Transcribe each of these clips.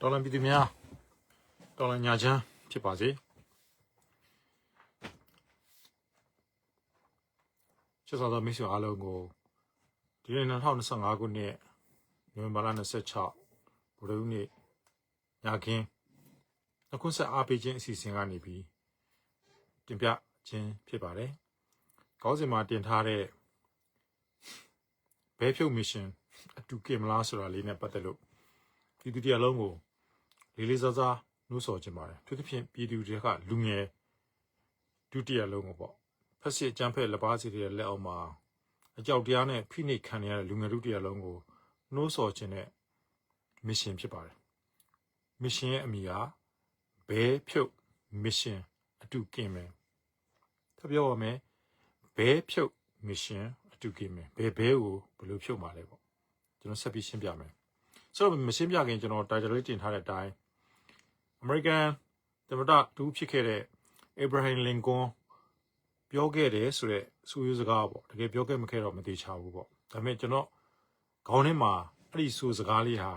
တော်လန်ပြည်သူများတော်လန်ညာချမ်းဖြစ်ပါစေချစ်စွာသောမိတ်ဆွေအားလုံးကိုဒီနေ့2025ခုနှစ်နိုဝင်ဘာလ26ဗုဒ္ဓဟူးနေ့ညခင်းနှုတ်ဆက်အားပေးခြင်းအစီအစဉ်ကနေပြီးတင်ပြခြင်းဖြစ်ပါတယ်။ခေါင်းစဉ်မှာတင်ထားတဲ့ဘဲဖြုတ်မစ်ရှင်အတူကင်မလားဆိုတာလေးနဲ့ပတ်သက်လို့ပြည်သူတရားလုံးကို လေးလေးစားစားနှိုးဆော်ခြင်းပါတယ်။သူသဖြင့်ပြည်သူတွေကလူငယ်ဒုတိယလုံးကိုပေါ့ဖက်စစ်အကြမ်းဖက်လက်ပါစီတွေရဲ့လက်အောက်မှာအကြောက်တရားနဲ့ဖိနှိပ်ခံရတဲ့လူငယ်ဒုတိယလုံးကိုနှိုးဆော်ခြင်းနဲ့မစ်ရှင်ဖြစ်ပါတယ်။မစ်ရှင်ရဲ့အမည်ကဘဲဖြုတ်မစ်ရှင်အတူကင်မယ်။ထပ်ပြောပါမယ်။ဘဲဖြုတ်မစ်ရှင်အတူကင်မယ်။ဘဲဘဲကိုဘယ်လိုဖြုတ်မှာလဲပေါ့။ကျွန်တော်ဆက်ပြီးရှင်းပြမယ်။ဆိုတော့မရှင်းပြခင်ကျွန်တော် title လေးတင်ထားတဲ့အတိုင်း American သမ္မတတူဖြစ်ခဲ့တဲ့ Abraham Lincoln ပြောခဲ့တယ်ဆိုတော့စူးရစကားပေါ့တကယ်ပြောခဲ့မခဲ့တော့မသေးချဘူးပေါ့ဒါပေမဲ့ကျွန်တော်ခေါင်းထဲမှာအဲ့ဒီစူးစကားလေးဟာ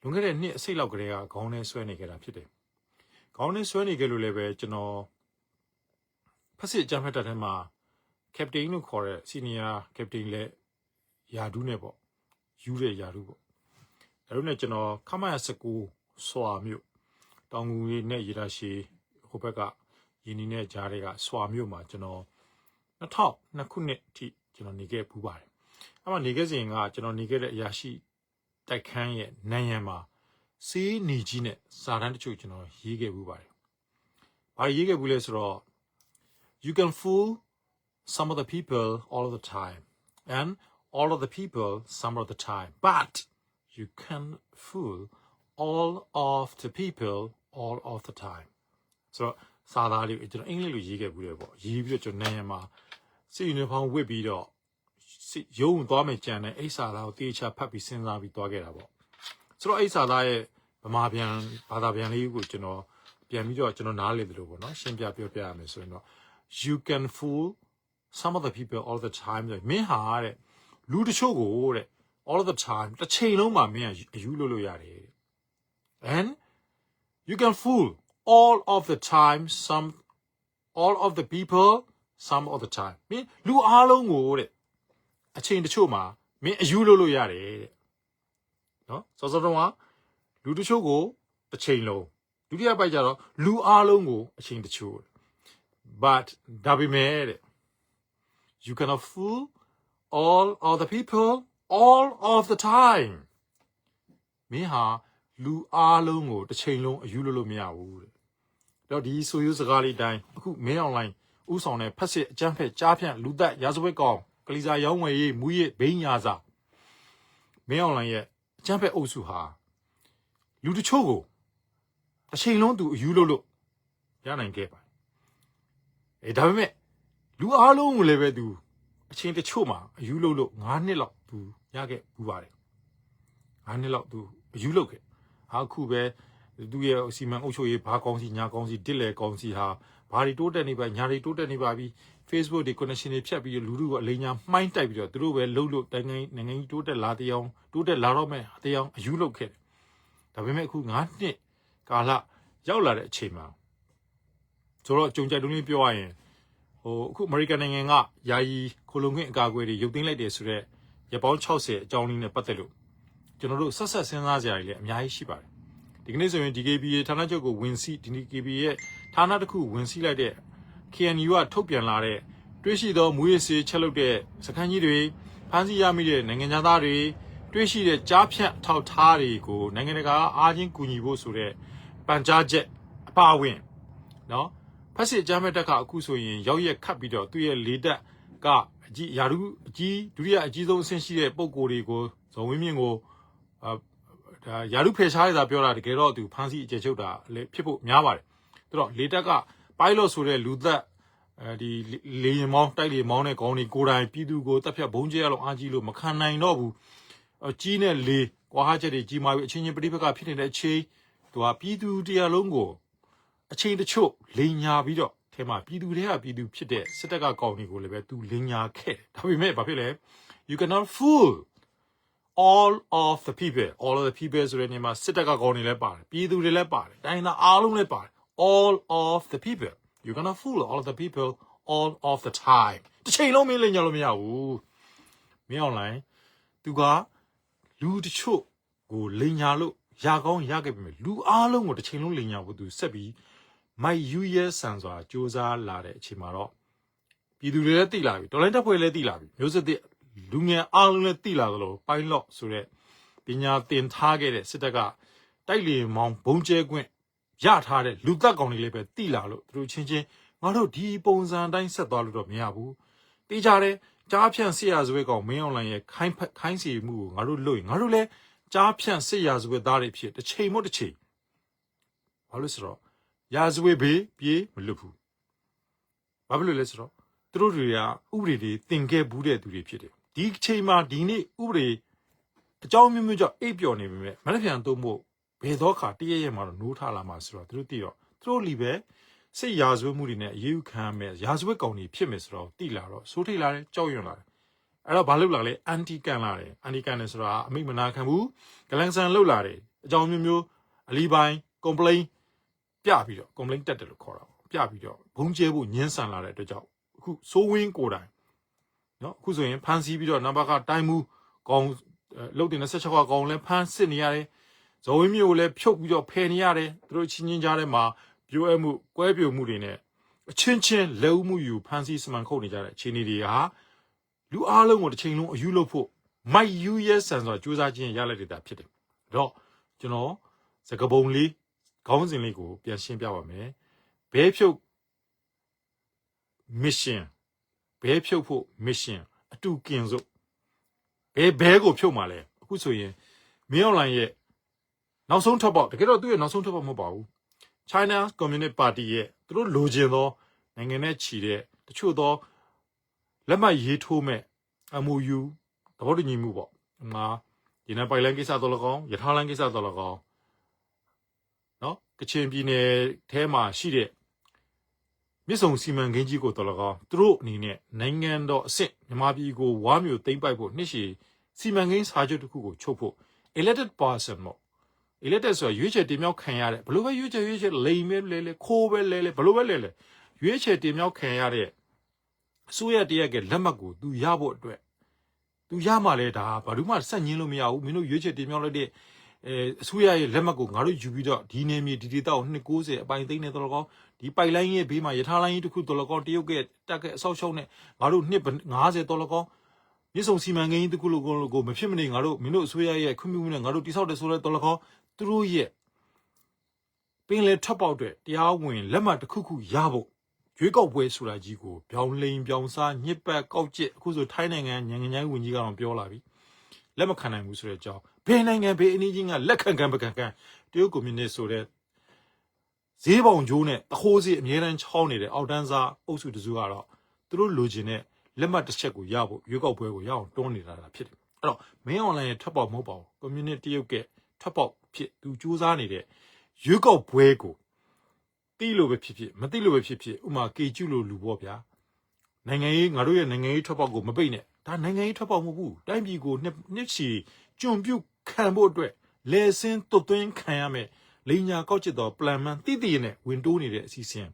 လွန်ခဲ့တဲ့နှစ်အစိတ်လောက်ကလေးကခေါင်းထဲဆွဲနေခဲ့တာဖြစ်တယ်ခေါင်းထဲဆွဲနေခဲ့လို့လည်းပဲကျွန်တော်ဖက်စစ်အကြမ်းဖက်တပ်ထဲမှာ captain လို့ခေါ်တဲ့ senior captain လည်းယာဒူးနဲ့ပေါ့ယူတဲ့ယာဒူးပေါ့ဒါတို့နဲ့ကျွန်တော်ခမရ19စွာမြို့ တောင်ငူလေးနဲ့ရေတာရှည်ဟိုဘက်ကရင်းနှီးနဲ့ကြားတွေကစွာမြို့မှာကျွန်တော်2002ခုနှစ်အထိကျွန်တော်နေခဲ့ပူးပါတယ်။အဲ့မှာနေခဲ့စဉ်ကကျွန်တော်နေခဲ့တဲ့အရာရှိတိုက်ခန်းရဲ့နန်းရံမှာစေးနေကြီးနဲ့စာတန်းတချို့ကျွန်တော်ရေးခဲ့ပူးပါတယ်။ဘာရေးခဲ့ဘူးလဲဆိုတော့ you can fool some of the people all of the time and all of the people some of the time but you can fool all of the people all of the time ဆိုတော့စာသားလေးကိုကျွန်တော်အင်္ဂလိပ်လိုရေးခဲ့ဘူးလေပေါ့ရေးပြီးတော့ကျွန်တော်နိုင်ရမှာစစ်ယူနီဖောင်းဝတ်ပြီးတော့စစ်ရုံးသွားမယ်ကြံတဲ့အိစာသားကိုတေချာဖတ်ပြီးစဉ်းစားပြီးသွားခဲ့တာပေါ့ဆိုတော့အိစာသားရဲ့ဗမာပြန်ဘာသာပြန်လေးကိုကျွန်တော်ပြန်ပြီးတော့ကျွန်တော်နားလည်တယ်လို့ပေါ့နော်ရှင်းပြပြောပြရမယ်ဆိုရင်တော့ you can fool some of the people all the time ဆိုမင်းဟာတဲ့လူတချို့ကိုတဲ့ all of the time တစ်ချိန်လုံးမှာမင်းကအယူလို့လို့ရတယ်တဲ့ and you can fool all of the time some all of the people some of the time မင်းလူအားလုံးကိုတဲ့အချိန်တချို့မှာမင်းအယူလို့လို့ရတယ်တဲ့နော်စောစောတုန်းကလူတချို့ကိုတစ်ချိန်လုံးဒုတိယပိုက်ကျတော့လူအားလုံးကိုအချိန်တချို့ but ဒါပေမဲ့တဲ့ you cannot fool all of the people all of the time မင်းဟာ လူအားလုံးကိုတစ်ချိန်လုံးအယူလို့လို့မရဘူးတဲ့တော့ဒီဆိုရိုးစကားလေးတိုင်းအခုမင်းအွန်လိုင်းဥဆောင်တဲ့ဖက်စစ်အကြမ်းဖက်ကြားဖြန့်လူသက်ရာဇဝတ်ကောင်ကလီစာရောင်းဝယ်ရေးမူရစ်ဘိန်းညာစာမင်းအွန်လိုင်းရဲ့အကြမ်းဖက်အုပ်စုဟာလူတချို့ကိုအချိန်လုံးသူအယူလို့လို့ရနိုင်ခဲ့ပါတယ်အဲဒါပေမဲ့လူအားလုံးကိုလည်းပဲသူအချိန်တချို့မှာအယူလို့လို့9နှစ်လောက်သူရခဲ့ဘူးပါတယ်9နှစ်လောက်သူအယူလို့ခဲ့ ဟာအခုပဲသူ့ရဲ့စီမံအုပ်ချုပ်ရေးဘာကောင်းစီညာကောင်းစီတစ်လေကောင်းစီဟာဘာတွေတိုးတက်နေပါညာတွေတိုးတက်နေပါပြီ Facebook တွေ connection တွေဖြတ်ပြီးလူလူကအလိညာမှိုင်းတိုက်ပြီးတော့သူတို့ပဲလှုပ်လို့တိုင်းတိုင်းနိုင်ငံကြီးတိုးတက်လာတဲ့အောင်တိုးတက်လာတော့မဲ့တဲ့အောင်အယူလုပ်ခဲ့တယ်ဒါပေမဲ့အခု9နှစ်ကာလရောက်လာတဲ့အချိန်မှာဆိုတော့ကြုံကြိုက်တုံးလေးပြောရရင်ဟိုအခုအမေရိကန်နိုင်ငံကယာယီခိုလုံခွင့်အကာအကွယ်တွေရုပ်သိမ်းလိုက်တယ်ဆိုတော့ရပောင်း60အကြောင်းလေးနဲ့ပတ်သက်လို့ ကျွန်တော်တို့ဆက်ဆက်စဉ်းစားကြရည်လည်းအများကြီးရှိပါတယ်ဒီကနေ့ဆိုရင် DKBA ဌာနချုပ်ကိုဝင်စီ DKBA ရဲ့ဌာနတစ်ခုဝင်စီလိုက်တဲ့ KNU ကထုတ်ပြန်လာတဲ့တွေးရှိသောမူရစ်စေးချက်လုပ်တဲ့စခန်းကြီးတွေဖမ်းဆီးရမိတဲ့နိုင်ငံသားတွေတွေးရှိတဲ့ကြားဖြတ်ထောက်ထားတွေကိုနိုင်ငံတကာအားချင်းကူညီဖို့ဆိုတဲ့ပန်ကြားချက်အပါအဝင်နော်ဖက်စစ်အကြမ်းဖက်တပ်ကအခုဆိုရင်ရောက်ရက်ခတ်ပြီးတော့သူ့ရဲ့လေတပ်ကအကြီးယာရုအကြီးဒုတိယအကြီးဆုံးအဆင့်ရှိတဲ့ပုံကိုယ်တွေကိုဇော်ဝင်းမြင့်ကို အာဒါယာရုဖယ်ရှားရတာပြောတာတကယ်တော့သူဖမ်းဆီးအကျယ်ချုပ်တာလည်းဖြစ်ဖို့များပါတယ်သူတော့လေတပ်က pilot ဆိုတဲ့လူသက်အဲဒီလေရင်မောင်းတိုက်လေမောင်းတဲ့ခေါင်းတွေကိုယ်တိုင်ပြည်သူကိုတပ်ဖြတ်ဘုံကျဲရလို့အားကြီးလို့မခံနိုင်တော့ဘူးအကြီးနဲ့လေကွာဟချက်တွေကြီးမာပြီးအချင်းချင်းပြိပကဖြစ်နေတဲ့အချိန်သူကပြည်သူတရားလုံးကိုအချိန်တချို့လိန်ညာပြီးတော့ထဲမှာပြည်သူတွေကပြည်သူဖြစ်တဲ့စစ်တပ်ကကောင်းတွေကိုလည်းပဲသူလိန်ညာခဲ့တယ်ဒါပေမဲ့ဘာဖြစ်လဲ you cannot fool all of the people all of the people ဆိုတဲ့နေရာမှာစစ်တပ်ကကောင်းနေလဲပါတယ်ပြည်သူတွေလည်းပါတယ်တိုင်းသားအားလုံးလည်းပါတယ် all of the people you're gonna fool all of the people all of the time တစ်ချိန်လုံးမင်းလင်ကြလို့မရဘူးမင်း online သူကလူတချို့ကိုလိန်ညာလို့ရကောင်းရခဲ့ပြီလူအားလုံးကိုတစ်ချိန်လုံးလိန်ညာဖို့သူဆက်ပြီးမိုက်ယူရဲဆန်စွာစူးစမ်းလာတဲ့အချိန်မှာတော့ပြည်သူတွေလည်းသိလာပြီတော်လိုင်းတပ်ဖွဲ့လည်းသိလာပြီမျိုးစစ်တဲ့ လူငယ်အားလုံးလည်းသိလာသလို pilot ဆိုတဲ့ပညာသင်ထားခဲ့တဲ့စစ်တပ်ကတိုက်လေမောင်းဘုံကျဲခွင့်ရထားတဲ့လူသက်ကောင်တွေလည်းပဲသိလာလို့သူတို့ချင်းချင်းငါတို့ဒီပုံစံအတိုင်းဆက်သွားလို့တော့မရဘူးတေးကြတယ်ကြားဖြန့်ဆရာဇဝဲကောင်မင်းအောင်လိုင်ရဲ့ခိုင်းဖက်ခိုင်းစီမှုကိုငါတို့လွတ်ရင်ငါတို့လည်းကြားဖြန့်ဆရာဇဝဲသားတွေဖြစ်တစ်ချိန်မို့တစ်ချိန်ဘာလို့ဆိုတော့ရာဇဝဲဘေးပြေးမလွတ်ဘူးဘာဖြစ်လို့လဲဆိုတော့သူတို့တွေကဥပဒေတွေသင်ခဲ့ဘူးတဲ့သူတွေဖြစ်တယ် ဒီအချိန်မှာဒီနေ့ဥပဒေအကြောင်းမျိုးမျိုးကြောင့်အိပ်ပျော်နေပြီမဲ့မနေ့ပြန်သုံးဖို့ဘယ်တော့ခါတည့်ရရဲ့မှာတော့နိုးထလာမှာဆိုတော့သူတို့သိတော့သူတို့လီပဲစိတ်ရာဇဝဲမှုတွေနဲ့အရေးယူခံရမယ်ရာဇဝဲကောင်တွေဖြစ်မယ်ဆိုတော့တိလာတော့စိုးထိတ်လာတယ်ကြောက်ရွံ့လာတယ်အဲ့တော့ဘာလုပ်လာလဲအန်တီကန်လာတယ်အန်တီကန်တယ်ဆိုတာအမိတ်မနာခံဘူးဂလန်ဆန်လုပ်လာတယ်အကြောင်းမျိုးမျိုးအလီပိုင်းကွန်ပလိန်ပြပြီးတော့ကွန်ပလိန်တက်တယ်လို့ခေါ်တာပေါ့ပြပြီးတော့ဘုံကျဲဖို့ညှင်းဆန်လာတဲ့အတွက်ကြောင့်အခုစိုးဝင်းကိုယ်တိုင် နော်အခုဆိုရင်ဖန်စီပြီးတော့နံပါတ်ကတိုင်းမှုကောင်လုတ်တင်26ခေါက်ကောင်လည်းဖန်စစ်နေရတယ်ဇော်ဝင်းမျိုးကိုလည်းဖြုတ်ပြီးတော့ဖယ်နေရတယ်သူတို့ချင်းချင်းကြားထဲမှာပြိုးအပ်မှုကွဲပြိုမှုတွေနဲ့အချင်းချင်းလက်ဦးမှုယူဖန်စီစမှန်ခုတ်နေကြတဲ့အခြေအနေတွေဟာလူအားလုံးကိုတစ်ချိန်လုံးအယူလို့ဖို့မိုက်ယူရဲဆန်စွာစူးစမ်းခြင်းရလိုက်တဲ့တာဖြစ်တယ်။တော့ကျွန်တော်စကပုံလေးခေါင်းစဉ်လေးကိုပြန်ရှင်းပြပါမယ်။ဘဲဖြုတ် mission ဘဲဖြုတ်ဖို့ mission အတူကင်စို့ဘဲဘဲကိုဖြုတ်มาလဲအခုဆိုရင်မင်းအွန်လိုင်းရဲ့နောက်ဆုံးထွက်ပေါက်တကယ်တော့သူ့ရဲ့နောက်ဆုံးထွက်ပေါက်မဟုတ်ပါဘူး China Communist Party ရဲ့သူတို့လိုချင်သောနိုင်ငံနဲ့ချီတဲ့တချို့သောလက်မှတ်ရေးထိုးမဲ့ MOU သဘောတူညီမှုပေါ့ဒီမှာဒီနေ့ပိုင်လိုင်းကိစ္စတော့လကောင်းရထားလိုင်းကိစ္စတော့လကောင်းနော်ကချင်ပြည်နယ်ထဲမှာရှိတဲ့ မြစ်ဆုံစီမံကိန်းကြီးကိုတော်လကောင်းသူတို့အနေနဲ့နိုင်ငံတော်အဆင့်မြန်မာပြည်ကိုဝါမျိုးသိမ့်ပိုက်ဖို့နှစ်ရှည်စီမံကိန်းစာချုပ်တစ်ခုကိုချုပ်ဖို့ elected person ပေါ့ elected ဆိုတာရွေးချယ်တင်မြှောက်ခံရတဲ့ဘလို့ပဲရွေးချယ်ရွေးချယ်လိမ်ပဲလဲလဲခိုးပဲလဲလဲဘလို့ပဲလဲလဲရွေးချယ်တင်မြှောက်ခံရတဲ့အစိုးရတရက်ကလက်မှတ်ကိုသူရဖို့အတွက်သူရမှလဲဒါဘာလို့မှဆက်ညင်းလို့မရဘူးမင်းတို့ရွေးချယ်တင်မြှောက်လိုက်တဲ့ အဲအစိုးရရဲ့လက်မှတ်ကိုငါတို့ယူပြီးတော့ဒီနေမြေဒီဒေတာကို290အပိုင်သိန်းနဲ့တော်ကောဒီပိုက်လိုင်းရဲ့ဘေးမှာယထာလိုင်းကြီးတစ်ခုတော်ကောတရုတ်ကတက်ကအဆောက်ရှုံးနဲ့ငါတို့နှစ်90တော်ကောမြစ်ဆုံစီမံကိန်းတစ်ခုလိုကိုမဖြစ်မနေငါတို့မင်းတို့အစိုးရရဲ့ခွင့်ပြုမှုနဲ့ငါတို့တိဆောက်တယ်ဆိုတဲ့တော်ကောသူတို့ရဲ့ပင်လေထပ်ပေါက်တဲ့တရားဝင်လက်မှတ်တစ်ခုခုရဖို့ရွေးကောက်ပွဲဆိုတာကြီးကိုပြောင်းလိန်ပြောင်းစားညစ်ပတ်ကောက်ကျစ်အခုဆိုထိုင်းနိုင်ငံညံငញ្ញိုင်းဝင်ကြီးကတော့ပြောလာပြီ လက်မခံနိုင်ဘူးဆိုတဲ့အကြောင်းဘယ်နိုင်ငံဘယ်အနည်းချင်းကလက်ခံခံပကံခံတရုတ်ကွန်မြူနစ်ဆိုတဲ့ဈေးပေါင်ကျိုးနဲ့တခိုးစီအမြဲတမ်းချောင်းနေတဲ့အောက်တန်းစားအုပ်စုတစုကတော့သူတို့လိုချင်တဲ့လက်မှတ်တစ်ချက်ကိုရဖို့ရွေးကောက်ပွဲကိုရအောင်တွန်းနေတာဖြစ်တယ်အဲ့တော့မင်းအွန်လိုင်းရဲ့ထပ်ပေါက်မဟုတ်ပါဘူးကွန်မြူနစ်တရုတ်ကထပ်ပေါက်ဖြစ်သူစူးစမ်းနေတဲ့ရွေးကောက်ပွဲကိုတိလို့ပဲဖြစ်ဖြစ်မတိလို့ပဲဖြစ်ဖြစ်ဥမာကေကျူလို့လူပေါ့ဗျာနိုင်ငံရေးငါတို့ရဲ့နိုင်ငံရေးထွက်ပေါက်ကိုမပိတ်နဲ့ ဒါနိုင်ငံရေးထွက်ပေါက်မဟုတ်ဘူးတိုင်းပြည်ကိုနှစ်နှစ်ချီကျွံပြုတ်ခံဖို့အတွက်လဲစင်းတွတ်သွင်းခံရမယ်လိညာကောက်ချစ်တော်ပလန်မန်တိတိနဲ့ဝင်တိုးနေတဲ့အစီအစဉ်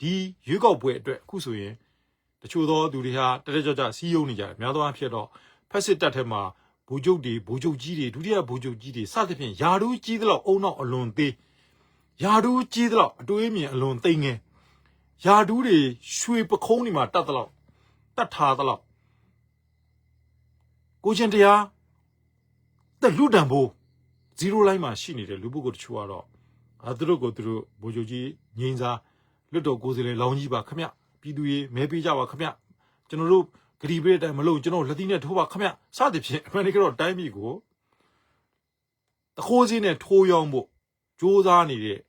ဒီရွေးကောက်ပွဲအတွက်အခုဆိုရင်တချို့သောသူတွေဟာတရက်ကြကြစီးယုံနေကြတယ်များသောအားဖြင့်တော့ဖက်စစ်တပ်ထဲမှာဘူဂျုတ်တွေဘူဂျုတ်ကြီးတွေဒုတိယဘူဂျုတ်ကြီးတွေစသဖြင့်ယာဒူးကြီးသလောက်အုံနောက်အလွန်သေးယာဒူးကြီးသလောက်အတွေးမြင်အလွန်သိငယ်ယာဒူးတွေရွှေပခုံးတွေမှာတတ်သလောက်တတ်ထားသလောက် ကိုချင်းတရားတက်လူတံဖို့0 line မှာရှိနေတဲ့လူပုဂ္ဂိုလ်တချို့ကတော့အာသူတို့ကိုသူတို့ဘိုလ်ချုပ်ကြီးငိမ့်စားလွတ်တော်ကိုယ်စားလှယ်လောင်းကြီးပါခမပြည်သူရေးမဲပေးကြပါခမကျွန်တော်တို့ဂရီပေးတဲ့အတိုင်းမလို့ကျွန်တော်လက်သီးနဲ့ထိုးပါခမစသဖြင့်အမေရိကန်တော့တိုင်းပြည်ကိုတခိုးစည်းနဲ့ထိုးရောင်းဖို့စ조사နေတဲ့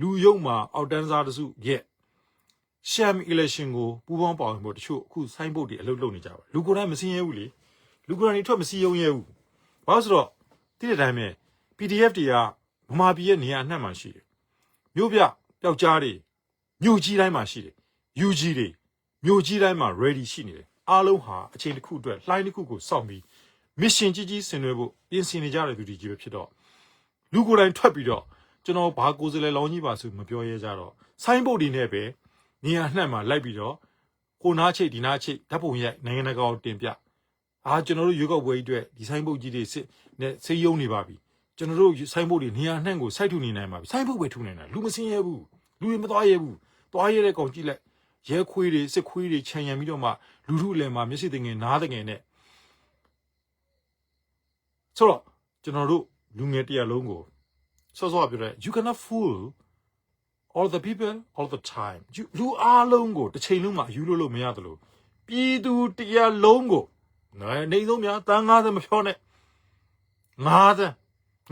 လူယုံမှာအောက်တန်းစားတစုရဲ့ sham election ကိုပူးပေါင်းပါဝင်ဖို့တချို့အခုဆိုင်းဘုတ်တွေအလုပ်လုပ်နေကြပါလူကိုယ်တိုင်မစင်းရဲဘူးလေ လူကိုယ်တိုင်ထွက်မစည်းရုံရဲဘူးဘာလို့ဆိုတော့တိတဲ့အတိုင်းပဲ PDF တွေကဗမာပြည်ရဲ့နေရာအနှံ့မှာရှိတယ်မြို့ပြပျောက်ကြားတွေမြို့ကြီးတိုင်းမှာရှိတယ် UG တွေမြို့ကြီးတိုင်းမှာ ready ရှိနေတယ်အားလုံးဟာအချိန်တစ်ခုအတွက်လှိုင်းတစ်ခုကိုစောင့်ပြီးမစ်ရှင်ကြီးကြီးဆင်နွှဲဖို့ပြင်ဆင်နေကြတဲ့သူတွေကြီးပဲဖြစ်တော့လူကိုယ်တိုင်ထွက်ပြီးတော့ကျွန်တော်ဘာကိုယ်စလဲလောင်းကြီးပါဆိုမပြောရဲကြတော့ဆိုင်းဘုတ်ဒီနဲ့ပဲနေရာနှံ့မှာလိုက်ပြီးတော့ကိုနာချိတ်ဒီနာချိတ်ဓာတ်ပုံရိုက်နိုင်ငံတကာကိုတင်ပြ အာကျွန်တော်တို့ရွေးကောက်ပွဲကြီးအတွက်ဒီဆိုင်းဘုတ်ကြီးတွေစစ်နဲ့စေးယုံနေပါပြီကျွန်တော်တို့ဆိုင်းဘုတ်တွေနေရာနှံ့ကိုစိုက်ထူနေနိုင်ပါပြီဆိုင်းဘုတ်ပဲထူနိုင်တာလူမစင်းရဲဘူးလူတွေမသွားရဲဘူးသွားရဲတဲ့ကောင်ကြည့်လိုက်ရဲခွေးတွေစစ်ခွေးတွေခြံရံပြီးတော့မှလူထုအလယ်မှာမျက်စိတငယ်နားတငယ်နဲ့ဆိုတော့ကျွန်တော်တို့လူငယ်တရလုံးကိုစောစောကပြောတဲ့ you cannot fool all the people all the time You- လူအားလုံးကိုတစ်ချိန်လုံးမှာယူလို့လို့မရသလိုပြည်သူတရလုံးကို နိုင်နေဆုံးများတန်90မဖြောနဲ့90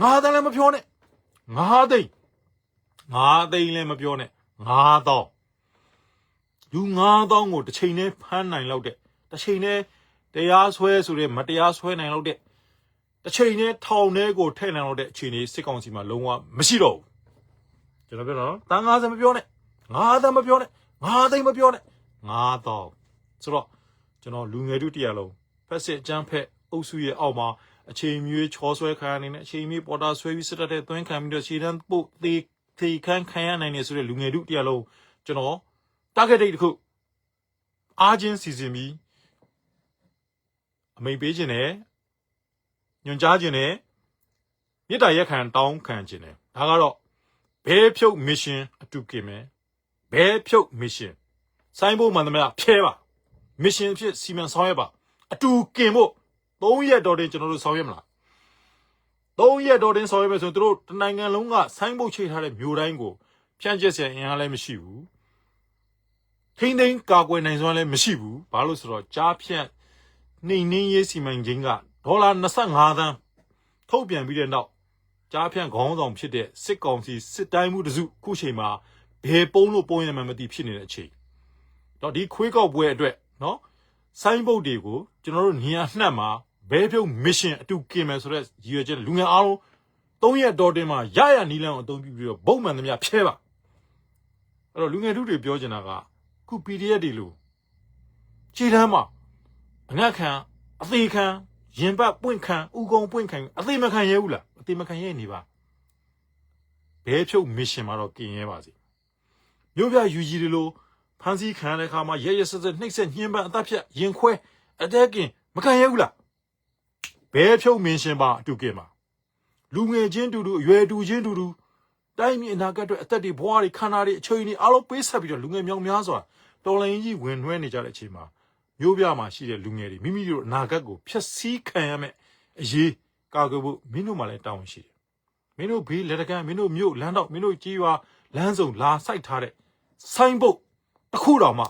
90လည်းမဖြောနဲ့9သိန်း9သိန်းလည်းမပြောနဲ့9000လူ9000ကိုတစ်ချိန်နဲ့ဖမ်းနိုင်လောက်တဲ့တစ်ချိန်နဲ့တရားစွဲဆိုတဲ့မတရားစွဲနိုင်လောက်တဲ့တစ်ချိန်နဲ့ထောင်ထဲကိုထည့်နိုင်တော့တဲ့အခြေအနေစစ်ကောင်စီမှာလုံးဝမရှိတော့ဘူးကျွန်တော်ပြောတော့တန်50မပြောနဲ့50မပြောနဲ့5သိန်းမပြောနဲ့5000ဆိုတော့ကျွန်တော်လူငယ်တို့တရားလုံးဖ က်စစ်အကြမ်းဖက်အုပ်စုရဲ့အောက်မှာအချိန်မြွေးချောဆွဲခံရနေတဲ့အချိန်မြွေးပေါ်တာဆွဲပြီးစစ်တပ်တဲ့သွင်းခံပြီးတော့ရှေ့တန်းပို့သေးသေးခန်းခံရနိုင်နေဆိုတဲ့လူငယ်တို့တရားလုံးကျွန်တော် target date တစ်ခုအားချင်းစီစဉ်ပြီးအမိန်ပေးခြင်းနဲ့ညွန်ကြားခြင်းနဲ့မြေတားရက်ခံတောင်းခံခြင်းနဲ့ဒါကတော့ဘဲဖြုတ် mission အတူကင်မယ်ဘဲဖြုတ် mission စိုင်းဖို့မှန်သမျှဖြဲပါ mission အဖြစ်စီမံဆောင်ရွက်ပါ အတူကင်ဖို့3ရက်တော်တင်ကျွန်တော်တို့ဆောင်ရွက်မလား3ရက်တော်တင်ဆောင်ရွက်မယ်ဆိုရင်တို့တနိုင်ငံလုံးကဆိုင်းဘုတ်ချိတ်ထားတဲ့မြို့တိုင်းကိုဖြန့်ကျက်စရာအင်အားလည်းမရှိဘူးထိမ့်သိမ်းကာကွယ်နိုင်စွမ်းလည်းမရှိဘူးဘာလို့ဆိုတော့ကြားဖြန့်နှိမ်နှင်းရေးစီမံကိန်းကဒေါ်လာ25သန်းထုတ်ပြန်ပြီးတဲ့နောက်ကြားဖြန့်ခေါင်းဆောင်ဖြစ်တဲ့စစ်ကောင်စီစစ်တိုင်းမှုတစုခုချိန်မှာဘယ်ပုံးလို့ပုံရမှန်းမသိဖြစ်နေတဲ့အချိန်တော့ဒီခွေးကောက်ပွဲအတွက်နော် ဆိုင်းဘုတ်တွေကိုကျွန်တော်တို့နေရာနှံ့မှာဘဲပြုတ် mission အတူကင်မယ်ဆိုတော့ရည်ရွယ်ချက်လူငယ်အားလုံး၃ရက်တော်တင်မှာရရနီလန်ကိုအသုံးပြုပြီးတော့ဘုံမှန်သမျှဖြဲပါအဲ့တော့လူငယ်ထုတွေပြောချင်တာကခု PDF တွေလို့ခြေတန်းမှာအငတ်ခံအသေးခံရင်ပတ်ပွင့်ခံဥကုံပွင့်ခံအသေးမခံရဲဘူးလားအသေးမခံရဲနေပါဘဲဖြုတ် mission မှာတော့กินရဲပါစေမြို့ပြယူကြီးတွေလို့ ဖန်စီခံရတဲ့အခါမှာရဲရဲဆက်ဆက်နှိပ်စက်ညှဉ်းပန်းအသက်ဖြတ်ရင်ခွဲအသက်ကင်မခံရဲဘူးလားဘဲဖြုတ် mission ပါအတူကင်ပါလူငယ်ချင်းတူတူအရွယ်တူချင်းတူတူတိုင်းပြည်အနာဂတ်အတွက်အသက်တွေဘဝတွေခန္ဓာတွေအချွေတွေအားလုံးပေးဆက်ပြီးတော့လူငယ်မြောင်များစွာတော်လိုင်းကြီးဝင်နှွှဲနေကြတဲ့အချိန်မှာမျိုးပြမှာရှိတဲ့လူငယ်တွေမိမိတို့အနာဂတ်ကိုဖျက်ဆီးခံရမယ်အရေးကာကွယ်ဖို့မင်းတို့မှလည်းတောင်းရှိတယ်မင်းတို့ဘေးလက်တကမ်းမင်းတို့မြို့လမ်းတော့မင်းတို့ကြီးရွာလမ်းစုံလာစိုက်ထားတဲ့ဆိုင်းဘုတ် တစ်ခုတောင်မှ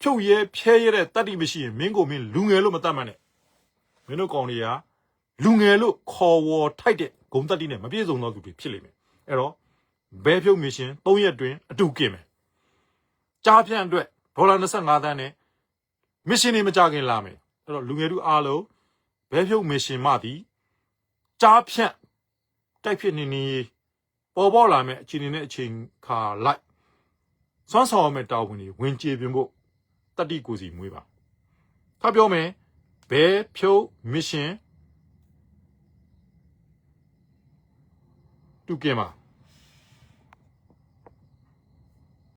ဖြုတ်ရဲဖျဲရဲတဲ့တတ္တိမရှိရင်မင်းကိုမင်းလူငယ်လို့မတတ်မှန်းနဲ့မင်းတို့ကောင်တွေကလူငယ်လို့ခေါ်ဝေါ်ထိုက်တဲ့ဂုံတတ္တိနဲ့မပြည့်စုံသောသူတွေဖြစ်လိမ့်မယ်အဲ့တော့ဘဲဖြုတ်မရှင်၃ရက်တွင်အတူကင်မယ်ကြားဖြန့်အတွက်ဒေါ်လာ25သန်းနဲ့မရှင်နေမကြခင်လာမယ်အဲ့တော့လူငယ်တို့အားလုံးဘဲဖြုတ်မရှင်မှသည်ကြားဖြန့်တိုက်ဖြစ်နေနေပေါ်ပေါ်လာမယ်အချိန်နဲ့အချိန်ခါလိုက် စွမ်းဆောင်ရမယ့်တာဝန်တွေဝင်ကြေပြင်ဖို့တတိကိုစီမွေးပါถ้าပြောမယ်ဘဲဖြုတ်မရှင်တူကင်ပါ